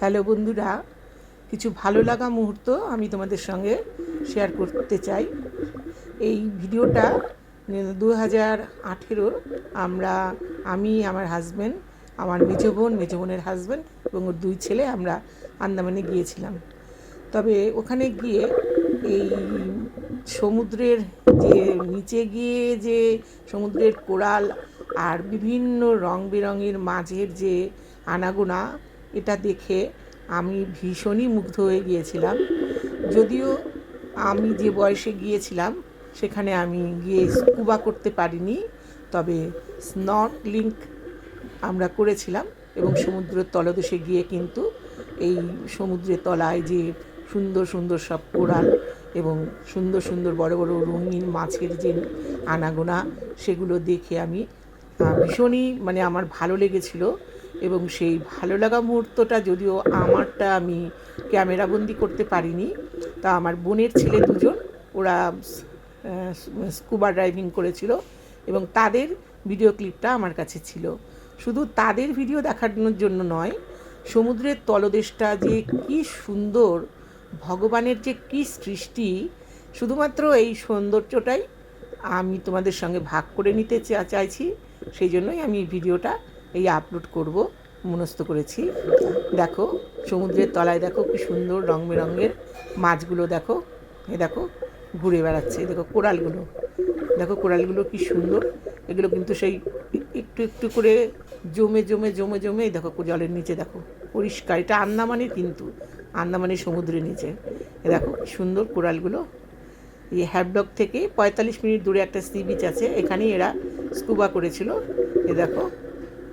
Hello বন্ধুরা, কিছু ভালো লাগা মুহূর্ত আমি তোমাদের সঙ্গে শেয়ার করতে চাই। এই ভিডিওটা দু হাজার আঠেরো আমরা, আমি, আমার হাজব্যান্ড আমার মেজো বোন মেজো বোনের হাজব্যান্ড এবং ওর দুই ছেলে আমরা আন্দামানে গিয়েছিলাম। তবে ওখানে গিয়ে এই সমুদ্রের যে, নিচে গিয়ে যে সমুদ্রের কোরাল আর বিভিন্ন রং বেরঙের মাঝের যে আনাগোনা এটা দেখে আমি ভীষণই মুগ্ধ হয়ে গিয়েছিলাম। যদিও আমি যে বয়সে গিয়েছিলাম, সেখানে আমি গিয়ে স্কুবা করতে পারিনি, তবে স্নর্কলিং আমরা করেছিলাম এবং সমুদ্রের তলদেশে গিয়ে কিন্তু এই সমুদ্রের তলায় যে সুন্দর সুন্দর সব কোরাল এবং সুন্দর সুন্দর বড় বড় রঙিন মাছের যে আনাগোনা, সেগুলো দেখে আমি ভীষণই মানে আমার ভালো লেগেছিল। এবং সেই ভালো লাগা মুহূর্তটা যদিও আমারটা আমি ক্যামেরাবন্দি করতে পারিনি, তা আমার বোনের ছেলে দুজন, ওরা স্কুবা ড্রাইভিং করেছিল এবং তাদের ভিডিও ক্লিপটা আমার কাছে ছিল। শুধু তাদের ভিডিও দেখানোর জন্য নয়, সমুদ্রের তলদেশটা যে কি সুন্দর, ভগবানের যে কি সৃষ্টি, শুধুমাত্র এই সৌন্দর্যটাই আমি তোমাদের সঙ্গে ভাগ করে নিতে চাইছি, সেই জন্যই আমি ভিডিওটা এই আপলোড করব। মনস্থ করেছি। দেখো, সমুদ্রের তলায় দেখো, কি সুন্দর রং বেরঙের মাছগুলো দেখো। এ দেখো, ঘুরে বেড়াচ্ছে। দেখো কোরালগুলো দেখো কোরালগুলো কি সুন্দর। এগুলো কিন্তু সেই একটু একটু করে জমে জমে জমে জমে দেখো, জলের নিচে দেখো। পরিষ্কার। এটা আন্দামানের কিন্তু, আন্দামানের সমুদ্রের নিচে। এ দেখো সুন্দর কোরালগুলো এই হ্যাবডক থেকে পঁয়তাল্লিশ মিনিট দূরে একটা সি বিচ আছে। এখানেই এরা স্কুবা করেছিল। এ দেখো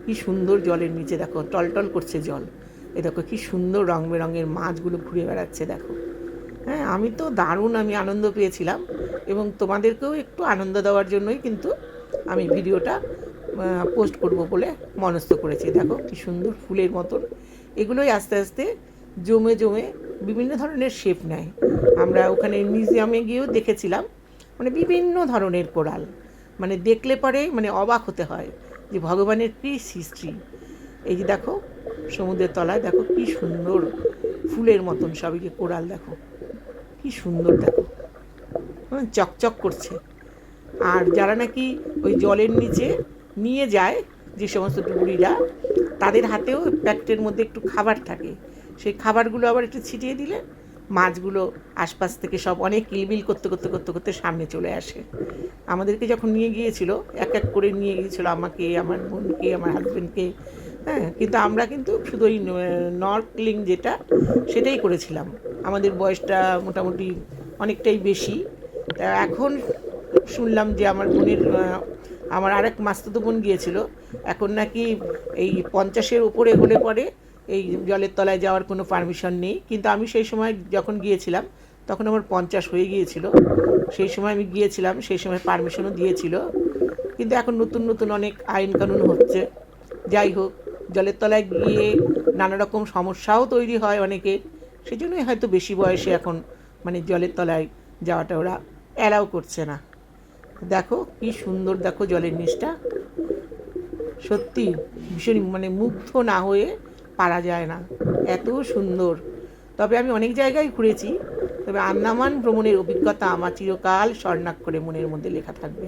কি সুন্দর জলের নিচে দেখো, টলটল করছে জল। এ দেখো কি সুন্দর রং বেরঙের মাছগুলো ঘুরে বেড়াচ্ছে, দেখো। হ্যাঁ আমি তো দারুণ আমি আনন্দ পেয়েছিলাম এবং তোমাদেরকেও একটু আনন্দ দেওয়ার জন্যই কিন্তু আমি ভিডিওটা পোস্ট করব বলে মনস্থ করেছি। দেখো কি সুন্দর ফুলের মতন। এগুলোই আস্তে আস্তে জমে জমে বিভিন্ন ধরনের শেপ নেয়। আমরা ওখানে মিউজিয়ামে গিয়েও দেখেছিলাম মানে বিভিন্ন ধরনের কোরাল। মানে দেখলে পরে মানে অবাক হতে হয়। যে ভগবানের কী সৃষ্টি। এই যে দেখো, সমুদ্রের তলায় দেখো কি সুন্দর ফুলের মতন সবই যে কোরাল দেখো, কি সুন্দর দেখো। চকচক করছে। আর যারা নাকি ওই জলের নিচে নিয়ে যায় যে সমস্ত ডুবুরিরা তাদের হাতেও প্যাকেটের মধ্যে একটু খাবার থাকে। সেই খাবারগুলো আবার একটু ছিটিয়ে দিলে মাছগুলো আশপাশ থেকে সব অনেক কিলবিল করতে করতে করতে করতে সামনে চলে আসে। আমাদেরকে যখন নিয়ে গিয়েছিল, এক এক করে নিয়ে গিয়েছিল আমাকে, আমার বোনকে, আমার হাজব্যান্ডকে হ্যাঁ কিন্তু আমরা কিন্তু শুধু ওই নর্কলিং যেটা, সেটাই করেছিলাম। আমাদের বয়সটা মোটামুটি অনেকটাই বেশি। তা এখন শুনলাম যে আমার বোনের আমার আরেক মাস্তুতো বোন গিয়েছিল। এখন নাকি এই পঞ্চাশের উপরে হলে পরে এই জলের তলায় যাওয়ার কোনো পারমিশন নেই। কিন্তু আমি সেই সময় যখন গিয়েছিলাম, তখন আমার পঞ্চাশ হয়ে গিয়েছিল। সেই সময় আমি গিয়েছিলাম, সেই সময় পারমিশনও দিয়েছিল। কিন্তু এখন নতুন নতুন অনেক আইন কানুন হচ্ছে। যাই হোক, জলের তলায় গিয়ে নানা রকম সমস্যাও তৈরি হয় অনেকে। সেই জন্যই হয়তো বেশি বয়সে এখন মানে জলের তলায় যাওয়াটা ওরা অ্যালাউ করছে না। দেখো কি সুন্দর দেখো জলের নিচটা। সত্যি ভীষণ মানে মুগ্ধ না হয়ে পারা যায় না। এত সুন্দর। তবে আমি অনেক জায়গায় ঘুরেছি। তবে আন্দামান ভ্রমণের অভিজ্ঞতা আমার চিরকাল স্বর্ণাক্ষরে মনের মধ্যে লেখা থাকবে।